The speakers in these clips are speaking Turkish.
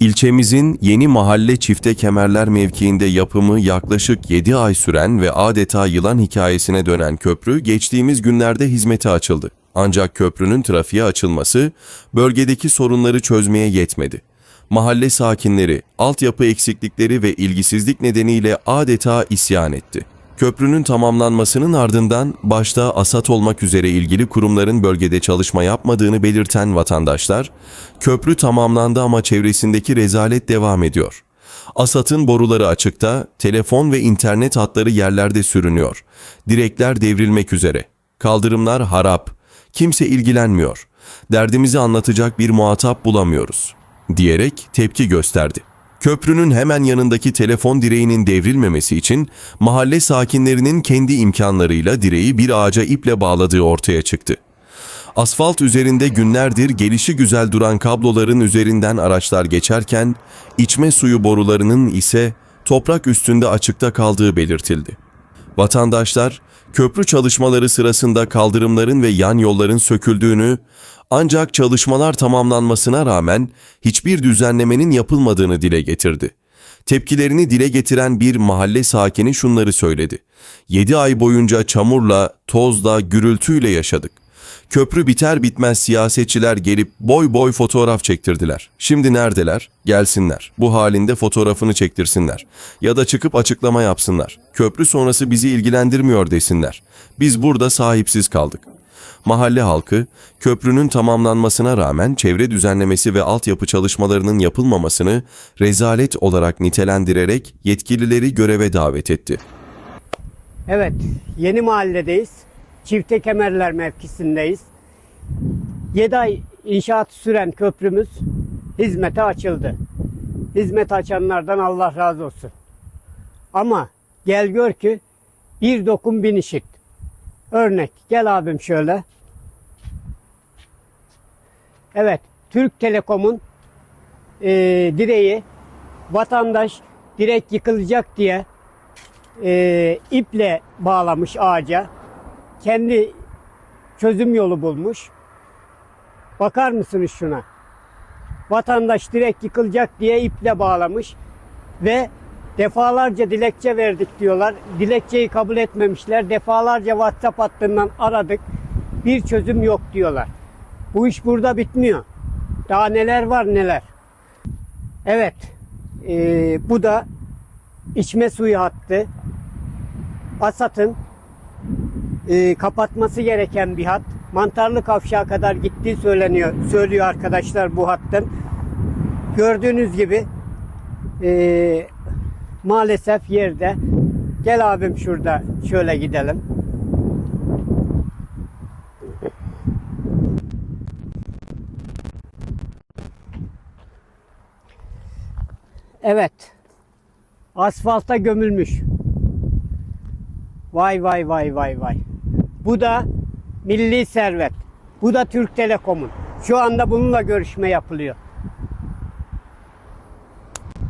İlçemizin yeni mahalle çifte kemerler mevkiinde yapımı yaklaşık 7 ay süren ve adeta yılan hikayesine dönen köprü geçtiğimiz günlerde hizmete açıldı. Ancak köprünün trafiğe açılması bölgedeki sorunları çözmeye yetmedi. Mahalle sakinleri altyapı eksiklikleri ve ilgisizlik nedeniyle adeta isyan etti. Köprünün tamamlanmasının ardından başta ASAT olmak üzere ilgili kurumların bölgede çalışma yapmadığını belirten vatandaşlar, köprü tamamlandı ama çevresindeki rezalet devam ediyor. ASAT'ın boruları açıkta, telefon ve internet hatları yerlerde sürünüyor. Direkler devrilmek üzere. Kaldırımlar harap. Kimse ilgilenmiyor. Derdimizi anlatacak bir muhatap bulamıyoruz." diyerek tepki gösterdi. Köprünün hemen yanındaki telefon direğinin devrilmemesi için mahalle sakinlerinin kendi imkanlarıyla direği bir ağaca iple bağladığı ortaya çıktı. Asfalt üzerinde günlerdir gelişi güzel duran kabloların üzerinden araçlar geçerken içme suyu borularının ise toprak üstünde açıkta kaldığı belirtildi. Vatandaşlar köprü çalışmaları sırasında kaldırımların ve yan yolların söküldüğünü ancak çalışmalar tamamlanmasına rağmen hiçbir düzenlemenin yapılmadığını dile getirdi. Tepkilerini dile getiren bir mahalle sakini şunları söyledi. 7 ay boyunca çamurla, tozla, gürültüyle yaşadık. Köprü biter bitmez siyasetçiler gelip boy boy fotoğraf çektirdiler. Şimdi neredeler? Gelsinler. Bu halinde fotoğrafını çektirsinler. Ya da çıkıp açıklama yapsınlar. Köprü sonrası bizi ilgilendirmiyor desinler. Biz burada sahipsiz kaldık. Mahalle halkı, köprünün tamamlanmasına rağmen çevre düzenlemesi ve altyapı çalışmalarının yapılmamasını rezalet olarak nitelendirerek yetkilileri göreve davet etti. Evet, yeni mahalledeyiz. Çifte Kemerler mevkisindeyiz. 7 ay inşaat süren köprümüz hizmete açıldı. Hizmet açanlardan Allah razı olsun. Ama gel gör ki bir dokun bin ışık. Örnek gel abim şöyle. Evet, Türk Telekom'un eee, direği vatandaş direk yıkılacak diye e, iple bağlamış ağaca. Kendi çözüm yolu bulmuş. Bakar mısınız şuna? Vatandaş direkt yıkılacak diye iple bağlamış ve defalarca dilekçe verdik diyorlar. Dilekçeyi kabul etmemişler. Defalarca WhatsApp hattından aradık. Bir çözüm yok diyorlar. Bu iş burada bitmiyor. Daha neler var neler. Evet. e, bu da içme suyu hattı. Asat'ın e, kapatması gereken bir hat. Mantarlı kavşağa kadar gittiği söyleniyor, söylüyor arkadaşlar bu hattın. Gördüğünüz gibi e, maalesef yerde. Gel abim şurada şöyle gidelim. Evet. Asfalta gömülmüş. Vay vay vay vay vay. Bu da milli servet. Bu da Türk Telekom'un. Şu anda bununla görüşme yapılıyor.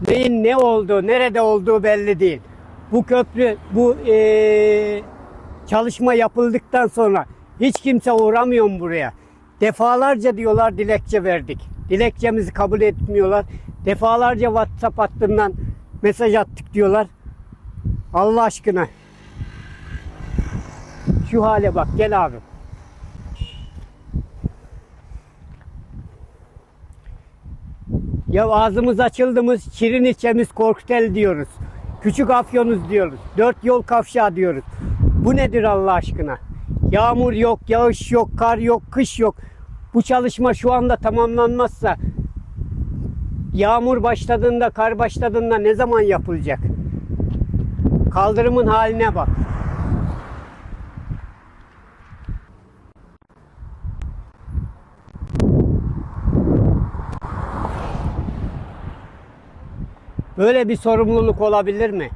Neyin ne olduğu, nerede olduğu belli değil. Bu köprü, bu eee, çalışma yapıldıktan sonra hiç kimse uğramıyor mu buraya? Defalarca diyorlar dilekçe verdik. Dilekçemizi kabul etmiyorlar. Defalarca WhatsApp hattından mesaj attık diyorlar. Allah aşkına şu hale bak gel abi. Ya ağzımız açıldığımız Şirin ilçemiz Korkutel diyoruz. Küçük Afyonuz diyoruz. Dört yol kavşağı diyoruz. Bu nedir Allah aşkına? Yağmur yok, yağış yok, kar yok, kış yok. Bu çalışma şu anda tamamlanmazsa yağmur başladığında, kar başladığında ne zaman yapılacak? Kaldırımın haline bak. Böyle bir sorumluluk olabilir mi?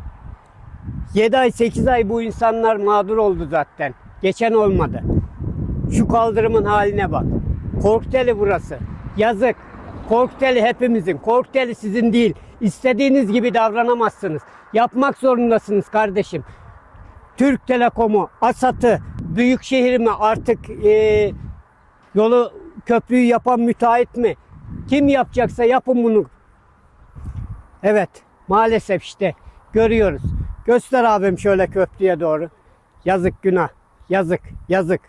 7 ay 8 ay bu insanlar mağdur oldu zaten. Geçen olmadı. Şu kaldırımın haline bak. Korkteli burası. Yazık. Korkteli hepimizin. Korkteli sizin değil. İstediğiniz gibi davranamazsınız. Yapmak zorundasınız kardeşim. Türk Telekom'u, ASAT'ı, Büyükşehir mi artık eee, yolu köprüyü yapan müteahhit mi? Kim yapacaksa yapın bunu. Evet maalesef işte görüyoruz. Göster abim şöyle köprüye doğru. Yazık günah. Yazık yazık.